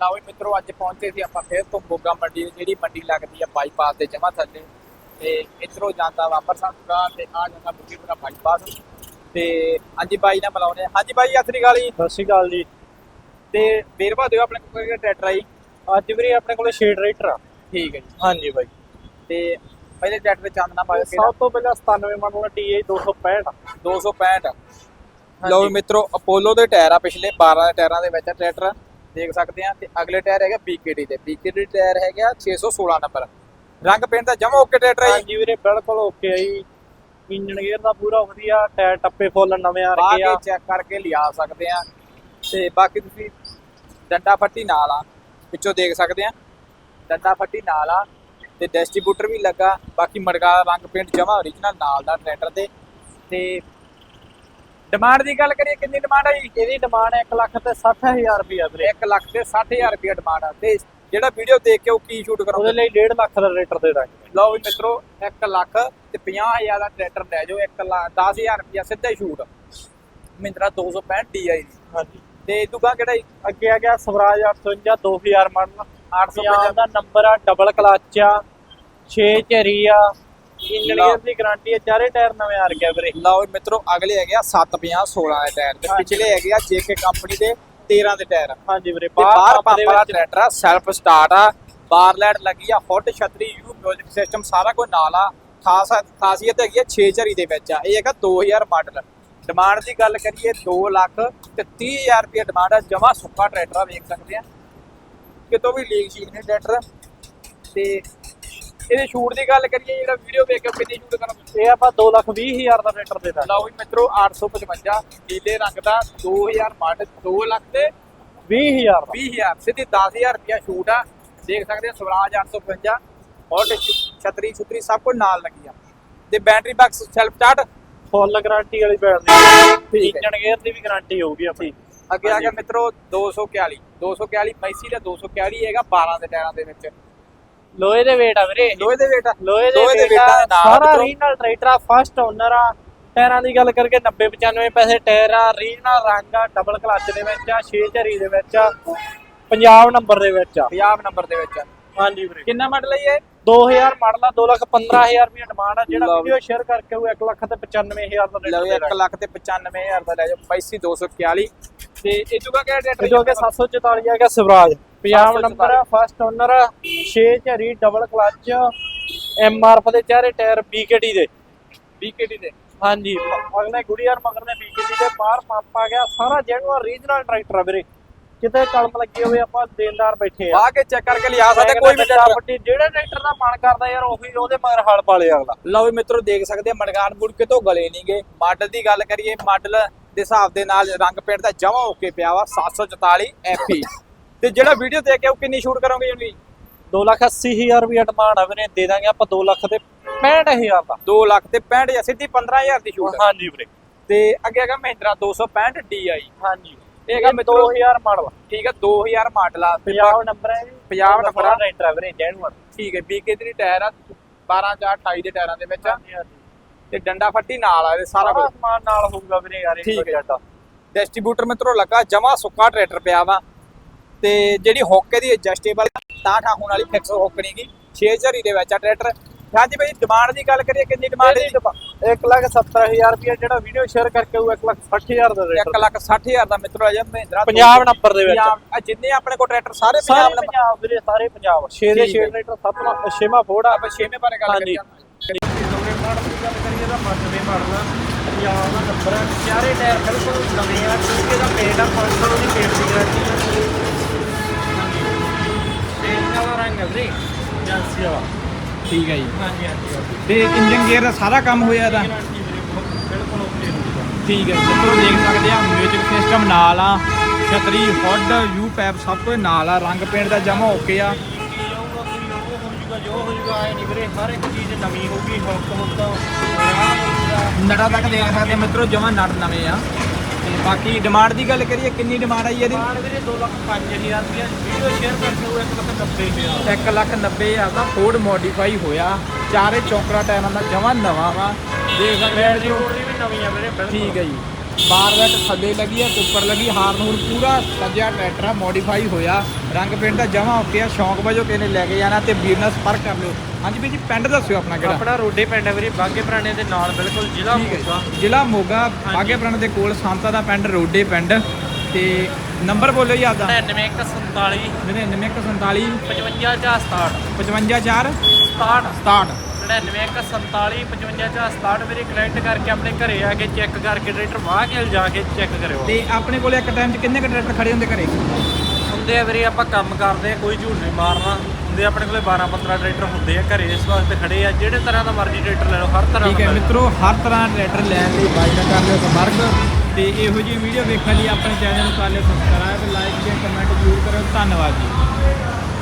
ਲਓ ਵੀ ਮਿੱਤਰੋ ਅੱਜ ਪਹੁੰਚੇ ਸੀ ਆਪਾਂ ਫੇਰ ਤੋਂ ਮੋਗਾ ਮੰਡੀ ਜਿਹੜੀ ਮੰਡੀ ਲੱਗਦੀ ਆ ਬਾਈਪਾਸ ਦੇ ਜਮਾ ਥੱਲੇ। ਤੇ ਇਧਰੋਂ ਜਾਂਦਾ ਵਾ ਅੰਮ੍ਰਿਤਸਰ ਦਾ ਤੇ ਆ ਜਾਂਦਾ ਬੁੱਢੀਪੁਰਾ ਬਾਈਪਾਸ ਤੇ ਹਾਂਜੀ ਬਾਈ ਨਾਲ ਬੁਲਾਉਣੇ ਹਾਂਜੀ ਬਾਈ ਸਤਿ ਸ੍ਰੀ ਅਕਾਲ ਜੀ। ਸਤਿ ਸ਼੍ਰੀ ਅਕਾਲ ਜੀ। ਤੇ ਵੇਰਵਾ ਦਿਓ ਆਪਣੇ ਕੋਲ ਕਿਹੜਾ ਟਰੈਕਟਰ ਆਈ ਅੱਜ ਵੀਰੇ ਆਪਣੇ ਕੋਲੇ ਸ਼ੇਡ ਰਾਈਟਰ ਆ। ਠੀਕ ਹੈ ਜੀ। ਹਾਂਜੀ ਬਾਈ। ਤੇ ਪਹਿਲੇ ਟਰੈਕਟਰ ਚਾਂਦਨਾ ਪਾਇਆ ਕਿਹੜਾ? ਸਭ ਤੋਂ ਪਹਿਲਾਂ 97 ਮਾਡਲ ਦਾ TI 265 265 ਲਓ ਮਿੱਤਰੋ ਅਪੋਲੋ ਦੇ ਟਾਇਰ ਆ ਪਿਛਲੇ 12 ਦੇ ਟਾਇਰਾਂ ਦੇ ਵਿੱਚ ਆ ਟਰੈਕਟਰ। ਦੇਖ ਸਕਦੇ ਆ ਤੇ ਅਗਲੇ ਟਾਇਰ ਹੈਗਾ BKD ਦੇ। BKD ਟਾਇਰ ਹੈਗਾ 616 ਨੰਬਰ ਰੰਗ ਪੇਂਟ ਦਾ ਜਮਾ ਓਕੇ ਟਰੈਕਟਰ ਹੈ ਜੀ। ਹਾਂਜੀ ਵੀਰੇ ਬਿਲਕੁਲ ਓਕੇ ਆ ਜੀ। ਇੰਜਨ ਗੇਅਰ ਦਾ ਪੂਰਾ ਵਧੀਆ ਟਾਇਰ ਟੱਪੇ ਫੁੱਲ ਨਵੇਂ ਆ ਕੇ ਆ। ਚੈੱਕ ਕਰਕੇ ਲਿਆ ਸਕਦੇ ਆ ਤੇ ਬਾਕੀ ਤੁਸੀਂ ਡੰਡਾ ਫੱਟੀ ਨਾਲ ਆ। ਪਿੱਛੋਂ ਦੇਖ ਸਕਦੇ ਆ ਡੰਡਾ ਫੱਟੀ ਨਾਲ ਆ। ਤੇ ਡਿਸਟ੍ਰੀਬਿਊਟਰ ਵੀ ਲੱਗਾ। ਬਾਕੀ ਮੜਗਾ ਰੰਗ ਪੇਂਟ ਜਮਾ ਓਰੀਜਨਲ ਨਾਲ ਦਾ ਟਰੈਕਟਰ ਦੇ ਤੇ ਡਿਮਾਂਡ ਦੀ ਗੱਲ ਕਰੀਏ ਕਿੰਨੀ ਡਿਮਾਂਡ ਹੈ ਜੀ? ਇਹਦੀ ਡਿਮਾਂਡ 1 ਲੱਖ ਤੇ 60000 ਰੁਪਇਆ ਵੀਰੇ। 1 ਲੱਖ ਤੇ 60000 ਰੁਪਏ ਡਿਮਾਂਡ ਆ। ਤੇ ਜਿਹੜਾ ਵੀਡੀਓ ਦੇਖ ਕੇ ਉਹ ਕੀ ਸ਼ੂਟ ਉਹਦੇ ਕਰੋਗੇ ਲਈ 1.5 ਲੱਖ ਦਾ ਰੇਟਰ ਦੇ ਦਾਂਗੇ। ਲਓ ਵੀ ਮਿੱਤਰੋ 1 ਲੱਖ ਤੇ 50000 ਦਾ ਟਰੈਕਟਰ ਲੈ ਜਾਓ 1 ਲੱਖ 10000 ਰੁਪਏ ਸਿੱਧਾ ਸ਼ੂਟ ਮਹਿੰਦਰਾ 265 DI ਦੀ। ਹਾਂਜੀ। ਤੇ ਦੂਗਾ ਕਿਹੜਾ ਅੱਗੇ ਆ ਗਿਆ ਸਵਰਾਜ 855 2000 ਮਾਡਲ 850 850 ਦਾ ਨੰਬਰ ਆ ਡਬਲ ਕਲਚ ਆ 6 ਝਰੀ ਆ ਗੇਅਰ ਦੀ ਗਾਰੰਟੀ ਆ ਚਾਰੇ ਟਾਇਰ ਨਵੇਂ ਆ ਰਕੇ ਵੀਰੇ। ਲਓ ਮਿੱਤਰੋ ਅਗਲੇ ਹੈਗੇ ਆ 750 16 ਦੇ ਟਾਇਰ ਤੇ। ਪਿਛਲੇ ਹੈਗੇ ਆ JK ਕੰਪਨੀ ਦੇ 13 ਦੇ ਟਾਇਰ ਹਾਂਜੀ ਵੀਰੇ ਬਾਹਰ ਪੰਪ ਵਾਲਾ ਟਰੈਕਟਰ ਆ ਸੈਲਫ ਸਟਾਰਟ ਆ ਬਾਰ ਲਾਈਟ ਲੱਗੀ ਆ ਹੁੱਡ ਛਤਰੀ ਯੂ ਮਿਊਜ਼ਿਕ ਸਿਸਟਮ ਸਾਰਾ ਕੁਝ ਨਾਲ ਆ। ਖਾਸ ਖਾਸੀਅਤ ਹੈਗੀ ਆ 6 ਝਰੀ ਦੇ ਵਿੱਚ ਆ। ਇਹ ਹੈਗਾ 2000 ਮਾਡਲ ਡਿਮਾਂਡ ਦੀ ਗੱਲ ਕਰੀਏ 2 ਲੱਖ ਤੇ 30000 ਰੁਪਏ ਡਿਮਾਂਡ ਆ ਜਮਾ ਸੁੱਕਾ ਟਰੈਕਟਰ ਆ ਵੇਖ ਸਕਦੇ ਆ। ਕਿਤੋਂ ਵੀ ਲੀਕ ਸ਼ੀਕ ਨਹੀਂ ਟਰੈਕਟਰ ਤੇ ਇਹਦੇ ਸ਼ੂਟ ਦੀ ਗੱਲ ਕਰੀਏ ਜਿਹੜਾ ਵੀਡੀਓ ਕੇ ਕਿੰਨੀ ਸ਼ੂਟ ਕਰੋਗੇ ਇਹ ਆਪਾਂ 2 ਲੱਖ 20 ਹਜ਼ਾਰ ਦਾ ਰੇਟਰ ਦੇ ਦਾਂਗੇ। ਲਓ ਵੀ ਮਿੱਤਰੋ 855 ਨੀਲੇ ਰੰਗ ਦਾ 2000 ਮਾਡਲ 2 ਲੱਖ ਤੇ 20 ਹਜ਼ਾਰ ਦਾ। 20000 ਸਿੱਧੀ 10000 ਰੁਪਿਆ ਛੂਟ ਆ। ਦੇਖ ਸਕਦੇ ਆ ਸਵਰਾਜ 855 ਔਰ ਛਤਰੀ ਛੁਤਰੀ ਸਭ ਕੁਝ ਨਾਲ ਲੱਗੀ ਆ। ਤੇ battery box self start full guarantee ਵਾਲੀ ਬੈਟਰੀ। ਇੰਜਨ ਗੇਅਰ ਦੀ ਵੀ ਗਾਰੰਟੀ ਹੋਊਗੀ ਆਪਣੀ। ਅੱਗੇ ਆ ਗਿਆ ਮਿੱਤਰੋ 241 241 ਮੈਸੀ ਦਾ 241 ਹੈਗਾ 12 ਦੇ ਟਾਇਰਾਂ ਦੇ ਵਿੱਚ। ਲੋਹੇ ਦੇ weight ਆ ਵੀਰੇ। ਲੋਹੇ ਦੇ weight ਆ। ਲੋਹੇ ਦੇ weight ਦੇ ਨਾਲ ਸਾਰਾ। ਰੀਜਨਲ ਟਰੈਕਟਰ ਆ ਫਸਟ ਓਨਰ ਆ। ਟਾਇਰਾਂ ਦੀ ਗੱਲ ਕਰਕੇ 90 95 ਪੈਸੇ ਟਾਇਰ ਆ ਰੀਜਨਲ ਰੰਗ ਆ ਡਬਲ ਕਲਚ ਦੇ ਵਿੱਚ ਆ 6 ਝਰੀ ਦੇ ਵਿੱਚ ਆ ਪੰਜਾਬ ਨੰਬਰ ਦੇ ਵਿੱਚ ਆ। 50 ਨੰਬਰ ਦੇ ਵਿੱਚ ਆ। ਹਾਂਜੀ ਵੀਰੇ। ਕਿੰਨਾ ਮਾਡਲ ਹੈ ਇਹ? 2000 ਮਾਡਲ ਆ 2 ਲੱਖ 15000 ਰੁਪਏ ਡਿਮਾਂਡ ਆ। ਜਿਹੜਾ ਲਓ ਵੀਡੀਓ ਸ਼ੇਅਰ ਕਰਕੇ ਉਹ 1 ਲੱਖ ਤੇ 95000 ਦਾ ਲਓ ਰੇਟ 1 ਲੱਖ ਤੇ 95000 ਦਾ ਲੈ ਜਾਓ ਮੈਸੀ 241 ਤੇ ਇਹ ਜੁਗਾ ਕਿਹੜਾ ਟਰੈਕਟਰ ਜੋ ਕਿ 744 ਆ ਗਿਆ Swaraj. Punjab 744 number first owner 6 ਝਰੀ ਡਬਲ ਕਲਚ ਐਮਆਰਐਫ ਦੇ ਚਾਰੇ ਟਾਇਰ ਬੀਕੇਟੀ ਦੇ। BKT ਦੇ। ਹਾਂਜੀ ਅਗਲੇ ਗੁੜੀਆਰ ਮਗਰ ਨੇ ਬੀਕੇਟੀ ਦੇ ਬਾਹਰ ਪੰਪ ਆ ਗਿਆ ਸਾਰਾ ਜੈਨੂਅਰ ਰੀਜਨਲ ਟਰੈਕਟਰ ਆ ਵੀਰੇ। ਕਿਤੇ ਕਲਮ ਲੱਗੀ ਹੋਵੇ ਆਪਾਂ ਦੇਣਦਾਰ ਬੈਠੇ ਆ। ਆ ਕੇ ਚੈੱਕ ਕਰਕੇ ਲਿਆ ਸਕਦੇ ਕੋਈ ਵੀ ਟਰੈਕਟਰ ਜਿਹੜਾ ਟਰੈਕਟਰ ਦਾ ਮਨ ਕਰਦਾ ਯਾਰ ਉਹੀ ਉਹਦੇ ਮਗਰ ਹਲ ਪਾਲੇ ਅਗਲਾ। ਲਓ ਵੀ ਮਿੱਤਰੋ ਦੇਖ ਸਕਦੇ ਆ ਮੜਗਾਨ ਬੁੜ ਕੇ ਤੋਂ ਗਲੇ ਨਹੀਂਗੇ ਮਾਡਲ ਦੀ ਗੱਲ ਕਰੀਏ ਮਾਡਲ ਦੇ ਹਿਸਾਬ ਦੇ ਨਾਲ ਰੰਗ ਪੇਂਟ ਦਾ ਜਮਾ ਓਕੇ ਪਿਆ ਵਾ 744 FE ਤੇ ਜਿਹੜਾ ਵੀਡੀਓ ਦੇਖ ਕੇ ਉਹ ਕਿੰਨੀ ਸ਼ੂਟ ਕਰੋਗੇ ਜੀ 2 ਲੱਖ 80 ਹਜ਼ਾਰ ਰੁਪਏ ਡਿਮਾਂਡ ਆ ਵੀਰੇ ਦੇ ਦਾਂਗੇ ਆਪਾਂ 2 ਲੱਖ ਤੇ 65000 ਦਾ। 2 ਲੱਖ ਤੇ 65 ਜਾਂ ਸਿੱਧੀ 15000 ਦੀ ਸ਼ੂਟ ਹਾਂਜੀ ਵੀਰੇ। ਤੇ ਅੱਗੇ ਹੈਗਾ ਮਹਿੰਦਰਾ 265 DI ਹਾਂਜੀ। ਇਹ ਹੈਗਾ ਇਹ ਮਿੱਤਰੋ 2000 ਮਾਡਲ ਠੀਕ ਹੈ 2000 ਮਾਡਲ ਆ। ਤੇ ਪੰਜਾਬ ਨੰਬਰ ਹੈ ਜੀ। ਪੰਜਾਬ number ਆ। ਟਰੈਕਟਰ ਆ ਵੀਰੇ ਜੈਨੂਅਰ ਠੀਕ ਹੈ BK ਦੀ ਟਾਇਰ ਆ 12 ਜਾਂ 28 ਦੇ ਟਾਇਰਾਂ ਦੇ ਵਿੱਚ ਤੇ ਡੰਡਾ ਫੱਟੀ ਨਾਲ ਆ ਇਹਦੇ ਸਾਰਾ ਸਮਾਨ ਨਾਲ ਹੋਊਗਾ ਵੀਰੇ ਯਾਰ ਠੀਕ ਹੈ। ਜੱਟਾ ਡਿਸਟ੍ਰੀਬਿਊਟਰ ਮਿੱਤਰੋ ਲੱਗਾ ਜਮਾ ਸੁੱਕਾ ਟਰੈਕਟਰ ਪਿਆ ਵਾ। ਤੇ ਜਿਹੜੀ ਹੁੱਕ ਇਹਦੀ ਐਡਜਸਟੇਬਲ ਤਾਂ ਠਾ ਹੋਣ ਵਾਲੀ ਫਿਕਸ ਹੁੱਕ ਨਹੀਂਗੀ 6 ਝਰੀ ਦੇ ਵਿੱਚ ਆ ਟਰੈਕਟਰ। ਹਾਂਜੀ ਬਈ ਡਿਮਾਂਡ ਦੀ ਗੱਲ ਕਰੀਏ ਕਿੰਨੀ ਡਿਮਾਂਡ ਹੈ 1 ਲੱਖ 70000 ਰੁਪਏ ਜਿਹੜਾ ਵੀਡੀਓ ਸ਼ੇਅਰ ਕਰਕੇ ਉਹ 1 ਲੱਖ 60000 ਦਾ ਰੇਟ। 1 ਲੱਖ 60000 ਦਾ ਮਿੱਤਰੋ ਆ ਜਾ ਮਹਿੰਦਰਾ ਪੰਜਾਬ ਨੰਬਰ ਦੇ ਵਿੱਚ। ਜਿੰਨੇ ਆਪਣੇ ਕੋਲ ਟਰੈਕਟਰ ਸਾਰੇ ਪੰਜਾਬ ਨੰਬਰ ਪੰਜਾਬ ਵੀਰੇ ਸਾਰੇ ਪੰਜਾਬ। 6 ਦੇ ਠੀਕ 6 ਹੈ। ਰੇਟਰ ਸੱਤਵਾਂ ਛੇਵਾਂ ਫੋੜ ਆ। ਆਪਾਂ ਛੇਵੇਂ ਬਾਰੇ ਗੱਲ ਹਾਂਜੀ। ਕਰੀਏ ਲੋਰੇ ਮਾਡਲ ਦੀ ਗੱਲ ਕਰੀਏ ਤਾਂ ਮੱਧਵੇਂ ਮਾਡਲ ਪੰਜਾਬ ਦਾ ਨੰਬਰ ਚਾਰੇ ਟਾਇਰ ਬਿਲਕੁਲ ਨਵੇਂ ਆ। ਕਿਉਂਕਿ ਦਾ ਪੇਟ ਆ 500 ਦੀ ਪੇਟ ਦੀ ਗਾਰੰਟੀ ਵੀਰੇ ਏਜੰਸੀ ਵਾਲਾ। ਠੀਕ ਹੈ ਜੀ। ਹਾਂਜੀ ਹਾਂਜੀ ਤੇ ਇੰਜਨ ਗੇਅਰ ਦਾ ਸਾਰਾ ਕੰਮ ਹੋਇਆ ਇਹਦਾ? ਗਾਰੰਟੀ ਵੀਰੇ ਬਿਲਕੁਲ ਓਕੇ ਹੋਊਗਾ ਠੀਕ ਹੈ ਜਿੱਦੋਂ ਦੇਖ ਸਕਦੇ ਆ ਮਿਊਜ਼ਿਕ ਸਿਸਟਮ ਨਾਲ ਆ ਛਤਰੀ ਹੁੱਡ ਯੂ ਪੈਪ ਸਭ ਕੁਝ ਨਾਲ ਆ ਰੰਗ ਪੇਂਟ ਦਾ ਜਮਾ ਓਕੇ ਆ। ਜਾਊਗਾ ਕੋਈ ਉਹ ਹੋ ਜਾਊਗਾ ਜੋ ਹੋ ਜਾਊਗਾ ਆਏ ਨਹੀਂ ਵੀਰੇ ਹਰ ਇੱਕ ਚੀਜ਼ ਨਵੀਂ ਹੋਊਗੀ ਹੁੱਕ ਹੁੱਕ ਨੜਾ ਤੱਕ ਦੇਖ ਸਕਦੇ ਆ ਮਿੱਤਰੋ ਜਮਾ ਨੜ ਨਵੇਂ ਆ। ਤੇ ਬਾਕੀ ਡਿਮਾਂਡ ਦੀ ਗੱਲ ਕਰੀਏ ਕਿੰਨੀ ਡਿਮਾਂਡ ਆਈ ਇਹਦੀ? ਮਾਨ ਵੀਰੇ 2 ਲੱਖ 5000 ਰੁਪਏ ਵੀਡੀਓ ਸ਼ੇਅਰ ਕਰਕੇ ਉਹ 1 ਲੱਖ 90000 1 ਲੱਖ 90 ਹਜ਼ਾਰ ਦਾ ਫੋਰਡ ਮੋਡੀਫਾਈ ਹੋਇਆ। ਚਾਰੇ ਚੌਂਕਰਾ ਟਾਇਰਾਂ ਦਾ ਜਮਾ ਨਵਾਂ ਵਾ। ਦੇਖ ਸਕਦੇ ਆ ਦੀ ਵੀ ਨਵੀਂ ਆ ਵੀਰੇ ਬਿਲਕੁਲ ਠੀਕ ਹੈ ਜੀ। ਬਾਰ ਰੈਟ ਥੱਲੇ ਲੱਗੀ ਆ ਉੱਪਰ ਲੱਗੀ ਹਾਰਨ ਹੂਰ ਪੂਰਾ ਸੱਜਿਆ ਟਰੈਕਟਰ ਆ ਮੋਡੀਫਾਈ ਹੋਇਆ। ਰੰਗ ਪੇਂਟ ਦਾ ਜਮਾ ਓਕੇ ਆ ਸ਼ੌਂਕ ਵਜੋਂ ਕਿਸੇ ਨੇ ਲੈ ਕੇ ਜਾਣਾ ਤੇ ਵੀਰ ਨਾਲ ਸੰਪਰਕ ਕਰ ਲਿਓ। ਹਾਂਜੀ ਵੀਰ ਜੀ ਪਿੰਡ ਦੱਸਿਓ ਆਪਣਾ ਕਿਹੜਾ? ਆਪਣਾ ਰੋਡੇ ਪਿੰਡ ਹੈ ਵੀਰੇ ਬਾਗੇ ਪੁਰਾਣੇ ਦੇ ਨਾਲ ਬਿਲਕੁਲ ਜ਼ਿਲ੍ਹਾ ਹੈ ਮੋਗਾ। ਜ਼ਿਲ੍ਹਾ ਮੋਗਾ ਬਾਗੇ ਪੁਰਾਣੇ ਦੇ ਕੋਲ ਸੰਤਾ ਦਾ ਪਿੰਡ ਰੋਡੇ ਪਿੰਡ। ਤੇ ਨੰਬਰ ਬੋਲੋ ਜੀ ਆਪਦਾ। 9147 9947 5567 554 67 67 9147 5567 ਵੀਰੇ ਕਨੈਕਟ ਕਰਕੇ ਆਪਣੇ ਘਰੇ ਆ ਕੇ ਚੈੱਕ ਕਰਕੇ ਟਰੈਕਟਰ ਵਾਹ ਕੇ ਲਿਜਾ ਕੇ ਚੈੱਕ ਕਰਿਓ। ਤੇ ਆਪਣੇ ਕੋਲੇ ਇੱਕ ਟਾਈਮ 'ਚ ਕਿੰਨੇ ਕੁ ਟਰੈਕਟਰ ਖੜੇ ਹੁੰਦੇ ਘਰੇ? ਹੁੰਦੇ ਆ ਵੀਰੇ ਆਪਾਂ ਕੰਮ ਕਰਦੇ ਆ ਕੋਈ ਝੂਠ ਨਹੀਂ ਮਾਰਨਾ। ਹੁੰਦੇ ਆਪਣੇ ਕੋਲੇ 12 15 ਟਰੈਕਟਰ ਹੁੰਦੇ ਆ ਘਰੇ ਇਸ ਵਾਸਤੇ ਖੜੇ ਆ। ਜਿਹੜੇ ਤਰ੍ਹਾਂ ਦਾ ਮਰਜ਼ੀ ਟਰੈਕਟਰ ਲੈ ਲਓ ਹਰ ਤਰ੍ਹਾਂ ਠੀਕ ਹੈ ਦਾ। ਮਿੱਤਰੋ ਹਰ ਤਰ੍ਹਾਂ ਦਾ ਟਰੈਕਟਰ ਲੈਣ ਲਈ ਬਾਈ ਨਾਲ ਕਰ ਲਿਓ ਸੰਪਰਕ। ਤੇ ਇਹੋ ਜਿਹੀ ਵੀਡੀਓ ਵੇਖਣ ਲਈ ਆਪਣੇ ਚੈਨਲ ਨੂੰ ਕਰ ਲਿਓ ਸਬਸਕ੍ਰਾਈਬ ਲਾਈਕ ਤੇ ਕਮੈਂਟ ਜ਼ਰੂਰ ਕਰਿਓ। ਧੰਨਵਾਦ ਜੀ।